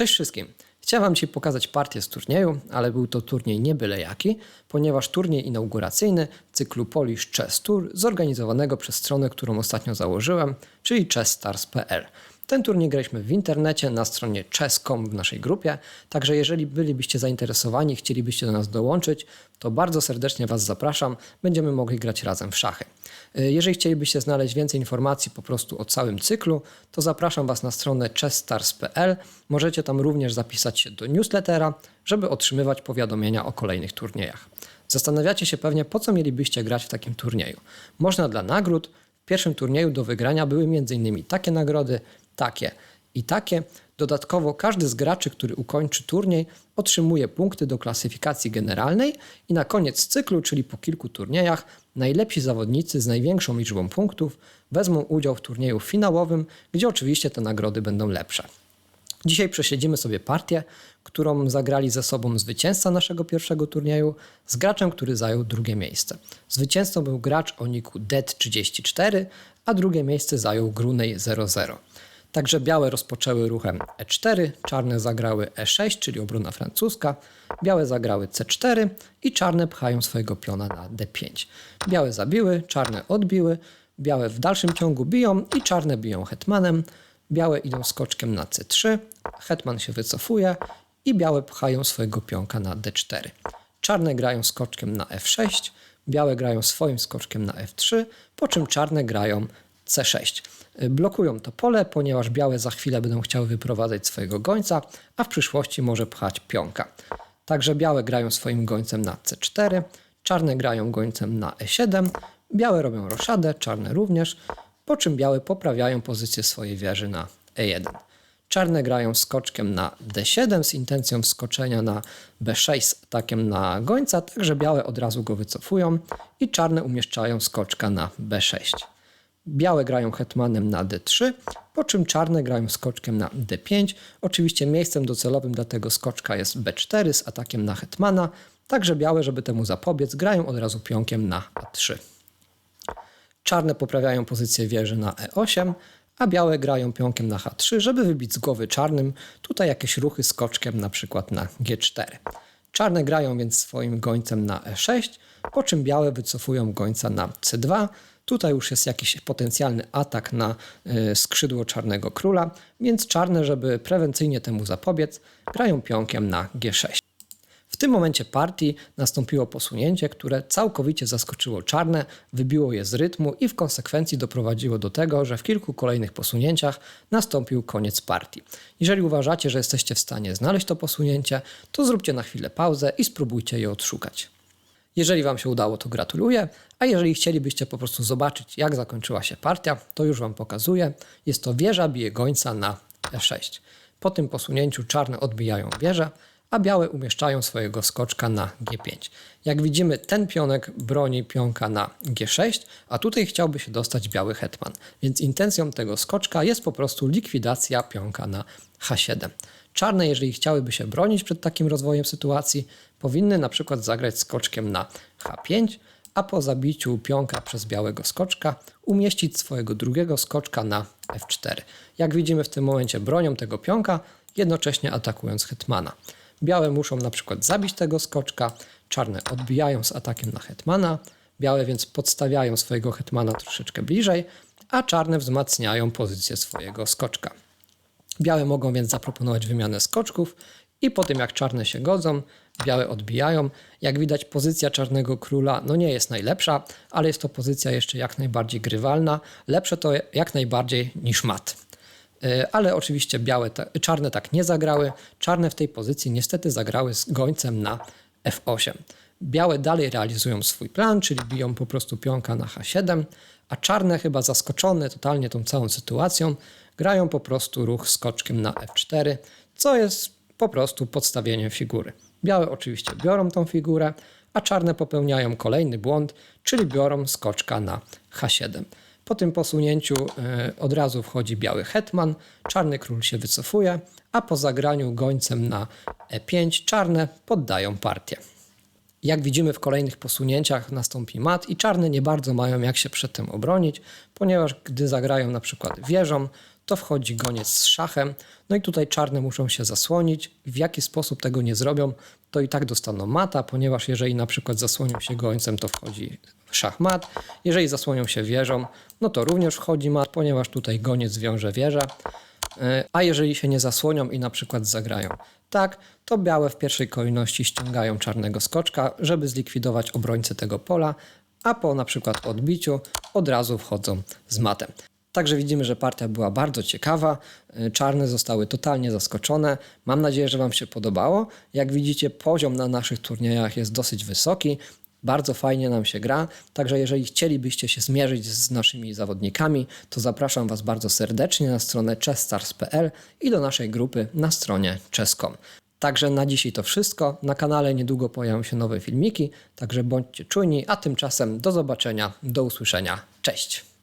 Cześć wszystkim. Chciałem Ci pokazać partię z turnieju, ale był to turniej nie byle jaki, ponieważ turniej inauguracyjny cyklu Polish Chess Tour zorganizowanego przez stronę, którą ostatnio założyłem, czyli chessstars.pl. Ten turniej graliśmy w internecie na stronie chess.com w naszej grupie, także jeżeli bylibyście zainteresowani chcielibyście do nas dołączyć, to bardzo serdecznie Was zapraszam, będziemy mogli grać razem w szachy. Y, Jeżeli chcielibyście znaleźć więcej informacji po prostu o całym cyklu, to zapraszam Was na stronę chessstars.pl. Możecie tam również zapisać się do newslettera, żeby otrzymywać powiadomienia o kolejnych turniejach. Zastanawiacie się pewnie, po co mielibyście grać w takim turnieju. Można dla nagród. W pierwszym turnieju do wygrania były m.in. takie nagrody, takie i takie. Dodatkowo każdy z graczy, który ukończy turniej, otrzymuje punkty do klasyfikacji generalnej i na koniec cyklu, czyli po kilku turniejach, najlepsi zawodnicy z największą liczbą punktów wezmą udział w turnieju finałowym, gdzie oczywiście te nagrody będą lepsze. Dzisiaj prześledzimy sobie partię, którą zagrali ze sobą zwycięzca naszego pierwszego turnieju z graczem, który zajął drugie miejsce. Zwycięzcą był gracz o niku Det34, a drugie miejsce zajął Grunej 00. Także białe rozpoczęły ruchem E4, czarne zagrały E6, czyli obrona francuska, białe zagrały C4 i czarne pchają swojego piona na D5. Białe zabiły, czarne odbiły, białe w dalszym ciągu biją i czarne biją hetmanem, białe idą skoczkiem na C3, hetman się wycofuje i białe pchają swojego pionka na D4. Czarne grają skoczkiem na F6, białe grają swoim skoczkiem na F3, po czym czarne grają C6. Blokują to pole, ponieważ białe za chwilę będą chciały wyprowadzać swojego gońca, a w przyszłości może pchać pionka. Także białe grają swoim gońcem na C4, czarne grają gońcem na E7, białe robią roszadę, czarne również, po czym białe poprawiają pozycję swojej wieży na E1. Czarne grają skoczkiem na D7 z intencją wskoczenia na B6 z atakiem na gońca, także białe od razu go wycofują i czarne umieszczają skoczka na B6. Białe grają hetmanem na D3, po czym czarne grają skoczkiem na D5. Oczywiście miejscem docelowym dla tego skoczka jest B4 z atakiem na hetmana, także białe, żeby temu zapobiec, grają od razu pionkiem na A3. Czarne poprawiają pozycję wieży na E8, a białe grają pionkiem na H3, żeby wybić z głowy czarnym tutaj jakieś ruchy skoczkiem na przykład na G4. Czarne grają więc swoim gońcem na E6, po czym białe wycofują gońca na C2. Tutaj już jest jakiś potencjalny atak na y, skrzydło czarnego króla, więc czarne, żeby prewencyjnie temu zapobiec, grają pionkiem na G6. W tym momencie partii nastąpiło posunięcie, które całkowicie zaskoczyło czarne, wybiło je z rytmu i w konsekwencji doprowadziło do tego, że w kilku kolejnych posunięciach nastąpił koniec partii. Jeżeli uważacie, że jesteście w stanie znaleźć to posunięcie, to zróbcie na chwilę pauzę i spróbujcie je odszukać. Jeżeli Wam się udało, to gratuluję, a jeżeli chcielibyście po prostu zobaczyć, jak zakończyła się partia, to już Wam pokazuję. Jest to wieża bije gońca na E6. Po tym posunięciu czarne odbijają wieżę, a białe umieszczają swojego skoczka na G5. Jak widzimy, ten pionek broni pionka na G6, a tutaj chciałby się dostać biały hetman, więc intencją tego skoczka jest po prostu likwidacja pionka na H7. Czarne, jeżeli chciałyby się bronić przed takim rozwojem sytuacji, powinny na przykład zagrać skoczkiem na H5, a po zabiciu pionka przez białego skoczka umieścić swojego drugiego skoczka na F4. Jak widzimy w tym momencie bronią tego pionka, jednocześnie atakując hetmana. Białe muszą na przykład zabić tego skoczka, czarne odbijają z atakiem na hetmana, białe więc podstawiają swojego hetmana troszeczkę bliżej, a czarne wzmacniają pozycję swojego skoczka. Białe mogą więc zaproponować wymianę skoczków i po tym jak czarne się godzą, białe odbijają. Jak widać pozycja czarnego króla no nie jest najlepsza, ale jest to pozycja jeszcze jak najbardziej grywalna. Lepsze to jak najbardziej niż mat. Yy, Ale oczywiście białe, czarne tak nie zagrały. Czarne w tej pozycji niestety zagrały z gońcem na F8. Białe dalej realizują swój plan, czyli biją po prostu pionka na H7, a czarne chyba zaskoczone totalnie tą całą sytuacją, grają po prostu ruch skoczkiem na F4, co jest po prostu podstawieniem figury. Białe oczywiście biorą tą figurę, a czarne popełniają kolejny błąd, czyli biorą skoczka na H7. Po tym posunięciu e, od razu wchodzi biały hetman, czarny król się wycofuje, a po zagraniu gońcem na E5 czarne poddają partię. Jak widzimy w kolejnych posunięciach nastąpi mat i czarne nie bardzo mają jak się przed tym obronić, ponieważ gdy zagrają na przykład wieżą, to wchodzi goniec z szachem. No i tutaj czarne muszą się zasłonić. W jaki sposób tego nie zrobią, to i tak dostaną mata, ponieważ jeżeli na przykład zasłonią się gońcem, to wchodzi szachmat. Jeżeli zasłonią się wieżą, no to również wchodzi mat, ponieważ tutaj goniec wiąże wieżę. E, A jeżeli się nie zasłonią i na przykład zagrają tak, to białe w pierwszej kolejności ściągają czarnego skoczka, żeby zlikwidować obrońcę tego pola, a po na przykład odbiciu od razu wchodzą z matem. Także widzimy, że partia była bardzo ciekawa. Y, Czarne zostały totalnie zaskoczone. Mam nadzieję, że Wam się podobało. Jak widzicie, poziom na naszych turniejach jest dosyć wysoki. Bardzo fajnie nam się gra. Także jeżeli chcielibyście się zmierzyć z naszymi zawodnikami, to zapraszam Was bardzo serdecznie na stronę chessstars.pl i do naszej grupy na stronie chess.com. Także na dzisiaj to wszystko. Na kanale niedługo pojawią się nowe filmiki, także bądźcie czujni, a tymczasem do zobaczenia, do usłyszenia. Cześć!